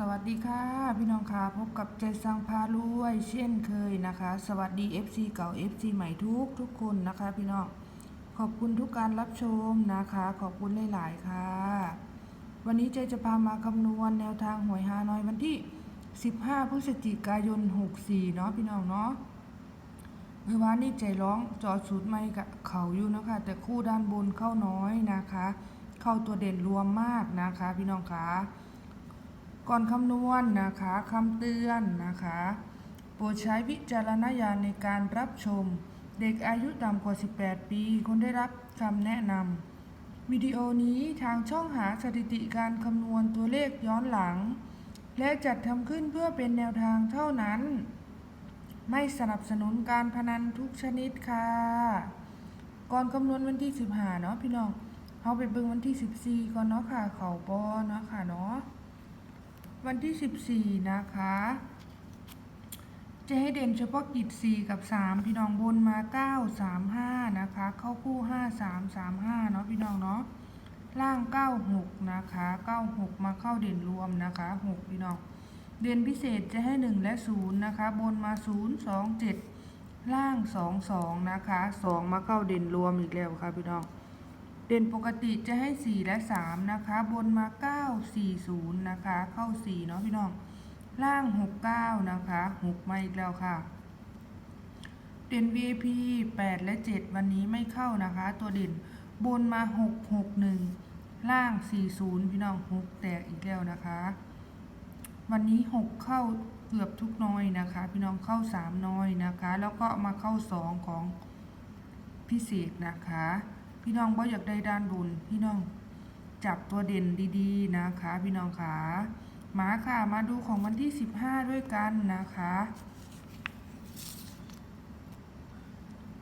สวัสดีค่ะ พี่น้องค่ะพบกับใจสังพารวยเช่นเคยนะคะ สวัสดี FC เก่า FC ใหม่ทุกทุกคนนะคะ พี่น้องขอบคุณทุกการรับชมนะคะ ขอบคุณหลาย ๆ ค่ะ วันนี้ใจจะพามาคำนวณแนวทางหวยฮานอยวันที่ 15 พฤศจิกายน 64 เนาะพี่น้องเนาะเมื่อวานนี้ใจร้องจอดสูตรไม่กับเขาอยู่นะคะ แต่คู่ด้านบนเข้าน้อยนะคะ เข้าตัวเด่นรวมมากนะคะ พี่น้องคะ ก่อนคำนวณนะคะคำเตือนนะคะ โปรดใช้วิจารณญาณในการรับชม เด็กอายุต่ำกว่า 18 ปีควรได้รับคำแนะนำวิดีโอนี้ทางช่องหาสถิติการคำนวณตัวเลขย้อนหลัง และจัดทำขึ้นเพื่อเป็นแนวทางเท่านั้น ไม่สนับสนุนการพนันทุกชนิดค่ะ ก่อนคำนวณวันที่ 15 เนาะพี่น้องเอาไปเบิ่งวันที่ 14 ก่อนเนาะค่ะ เขาปอเนาะค่ะเนาะ วันที่ 14 นะคะจะให้เด่นเฉพาะกิจ 4 กับ 3 พี่น้องบนมา 9 3 5 นะคะ เข้าคู่ 5 3 3 5 เนาะพี่น้องเนาะล่าง 96 นะคะ 96 มาเข้าเด่นรวมนะคะ 6 พี่น้อง เด่นพิเศษจะให้ 1 และ 0 นะคะ บนมา 0 2 7 ล่าง 2 2 นะคะ 2 มาเข้าเด่นรวมอีกแล้วค่ะพี่น้อง เด่นปกติจะให้ 4 และ 3 นะคะ บนมา 9 4 0 นะคะ เข้า 4 เนาะพี่น้อง ล่าง 6 9 นะคะ 6 มาอีกแล้วค่ะ เด่น VIP 8 และ 7 วันนี้ไม่เข้านะคะ ตัวเด่นบนมา 6 6 1 ล่าง 40 พี่น้อง 6 แตกอีกแล้วนะคะ วันนี้ 6 เข้าเกือบทุกน้อยนะคะ พี่น้องเข้า 3 น้อยนะคะ แล้วก็มาเข้า 2 ของพิเศษนะคะ พี่น้องบ่อยากได้ด้านบนพี่น้องจับตัวเด่นดีๆนะคะ พี่น้องขามาค่ะ มาดูของวันที่15ด้วยกันนะคะ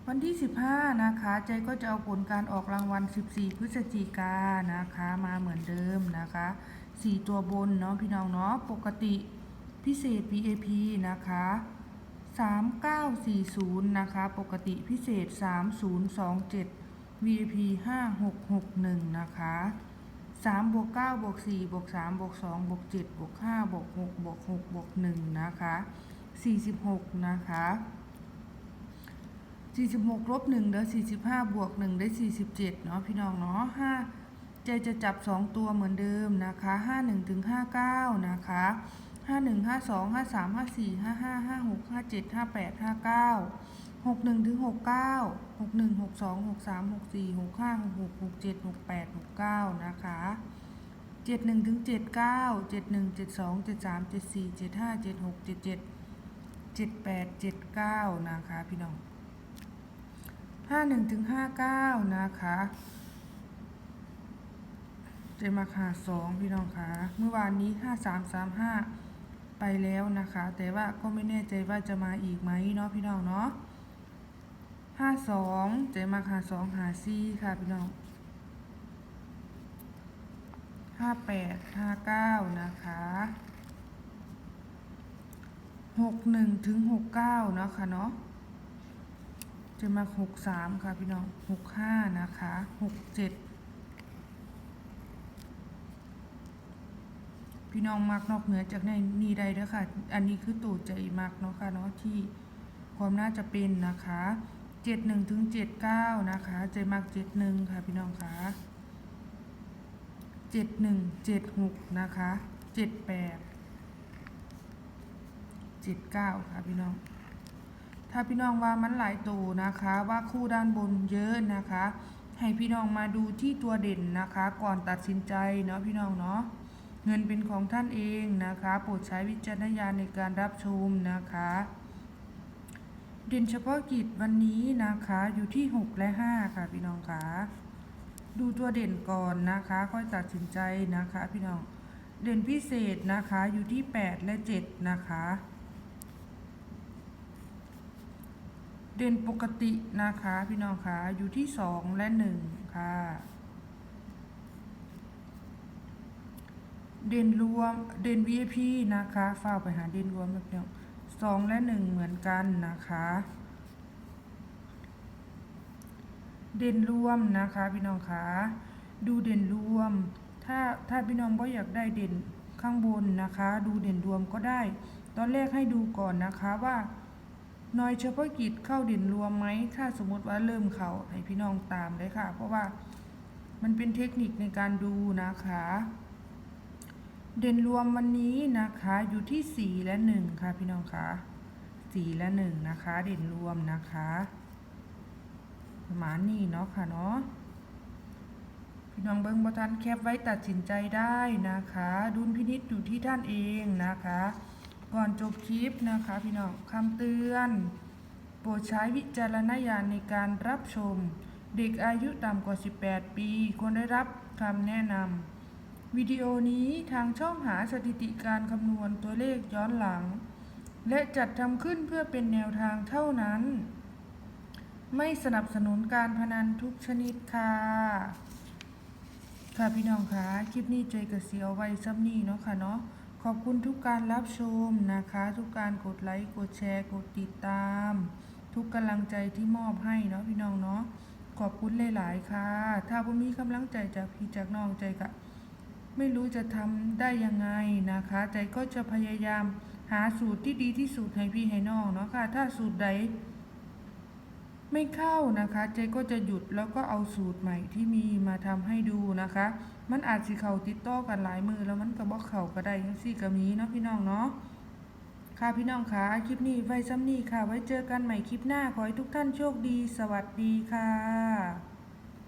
วันที่15นะคะ ใจก็จะเอาผลการออกรางวัล14พฤศจิกานะคะ มาเหมือนเดิมนะคะ4ตัวบนเนาะพี่น้องเนาะปกติพิเศษ VIP นะคะ3940 นะคะ ปกติพิเศษ 3027 VP 5661 นะคะ3บวก9บวก4บวก3บวก2บวก7บวก5บวก6บวก6บวก1นะคะ46 นะคะ46ลบ1ได้45บวก1ได้47เนาะพี่น้องเนาะ5ใจจะจับ 2 ตัวเหมือนเดิมนะคะ51ถึง59 นะคะ51 52 53 54 55 56 57 58 59 หกหนึ่งถึงหกเก้าหกหนึ่งหกสองหกสามหกสี่หกห้าหกหกหกเจ็ดหกแปดหกเก้านะคะเจ็ดหนึ่งถึงเจ็ดเก้าเจ็ดหนึ่งเจ็ดสองเจ็ดสามเจ็ดสี่เจ็ดห้าเจ็ดหกเจ็ดเจ็ดเจ็ดแปดเจ็ดเก้านะคะพี่น้องห้าหนึ่งถึงห้าเก้านะคะเจมาค่ะสองพี่น้องคะเมื่อวานนี้ห้าสามสามห้าไปแล้วนะคะ แต่ว่าก็ไม่แน่ใจว่าจะมาอีกไหมเนาะพี่น้องเนาะ ห้าสองเจมาคาสองหาซีค่ะพี่น้องห้าแปดห้าเก้านะคะหกหนึ่งถึงหกเก้านะคะเนาะจะมาหกสามค่ะพี่น้องหกห้านะคะหกเจ็ดพี่น้องมักนอกเหนือจากในนี่ใดด้อค่ะ อันนี้คือตูดใจมักเนาะค่ะเนาะที่ความน่าจะเป็นนะคะ เจ็ดหนึ่งถึงเจ็ดเก้านะคะใจมักเจ็ดหนึ่งค่ะพี่น้องคะเจ็ดหนึ่งเจ็ดหกนะคะเจ็ดแปดเจ็ดเก้าค่ะพี่น้อง ถ้าพี่น้องว่ามันหลายตัวนะคะ ว่าคู่ด้านบนเยอะนะคะ ให้พี่น้องมาดูที่ตัวเด่นนะคะ ก่อนตัดสินใจเนาะพี่น้องเนาะเงินเป็นของท่านเองนะคะ โปรดใช้วิจารณญาณในการรับชมนะคะ เด่นเฉพาะกิจวันนี้นะคะอยู่ที่ 6 และ 5 ค่ะพี่น้องคะดูตัวเด่นก่อนนะคะ ค่อยตัดสินใจนะคะพี่น้องเด่นพิเศษนะคะอยู่ที่ 8 และ 7 นะคะ เด่นปกตินะคะพี่น้องคะอยู่ที่สองและหนึ่งค่ะ เด่นรวมเด่น VIP นะคะฝ้าไปหาเด่นรวมแบบนี้ สองและหนึ่งเหมือนกันนะคะ เด่นรวมนะคะพี่น้องคะดูเด่นรวม ถ้าถ้าพี่น้องบ่อยากได้เด่นข้างบนนะคะ ดูเด่นรวมก็ได้ ตอนแรกให้ดูก่อนนะคะว่าน่อยเฉพาะกิจเข้าเด่นรวมไหมถ้าสมมติว่าเริ่มเขาให้พี่น้องตามเลยค่ะ เพราะว่ามันเป็นเทคนิคในการดูนะคะ เด่นรวมวันนี้นะคะอยู่ที่ 4 และ 1 ค่ะพี่น้องคะ4และ 1 นะคะ เด่นรวมนะคะ ประมาณนี้เนาะค่ะเนาะพี่น้องเบิ้งบทันแคปไว้ตัดสินใจได้นะคะ ดุลพินิษอยู่ที่ท่านเองนะคะ ก่อนจบคลิปนะคะ พี่น้องคำเตือน โปรดใช้วิจารณญาณในการรับชม เด็กอายุต่ำกว่า 18 ปีควรได้รับคำแนะนำ วิดีโอนี้ทางช่องหาสถิติการคำนวณตัวเลขย้อนหลัง และจัดทำขึ้นเพื่อเป็นแนวทางเท่านั้น ไม่สนับสนุนการพนันทุกชนิดค่ะ ค่ะพี่น้องคะคลิปนี้เจยกับเสียวไว้ซ้ำนี้เนาะค่ะเนาะขอบคุณทุกการรับชมนะคะ ทุกการกดไลค์กดแชร์ กดติดตาม ทุกกำลังใจที่มอบให้เนาะพี่น้องเนาะขอบคุณหลาย ๆ ค่ะ ถ้าผมมีกำลังใจจากพี่จากน้องใจกะ ไม่รู้จะทำได้ยังไงนะคะ ใจก็จะพยายามหาสูตรที่ดีที่สุดให้พี่ให้น้องเนาะค่ะ ถ้าสูตรใดไม่เข้านะคะ เจก็จะหยุดแล้วก็เอาสูตรใหม่ที่มีมาทำให้ดูนะคะ มันอาจสิเข้าติดต่อกันหลายมือแล้วมันก็บอกเข้าก็ได้ยังสี่ก็มีเนาะพี่น้องเนาะ ค่ะพี่น้องคะคลิปนี้ไว้ซ้ำนี้ค่ะ ไว้เจอกันใหม่คลิปหน้าขอให้ทุกท่านโชคดี สวัสดีค่ะ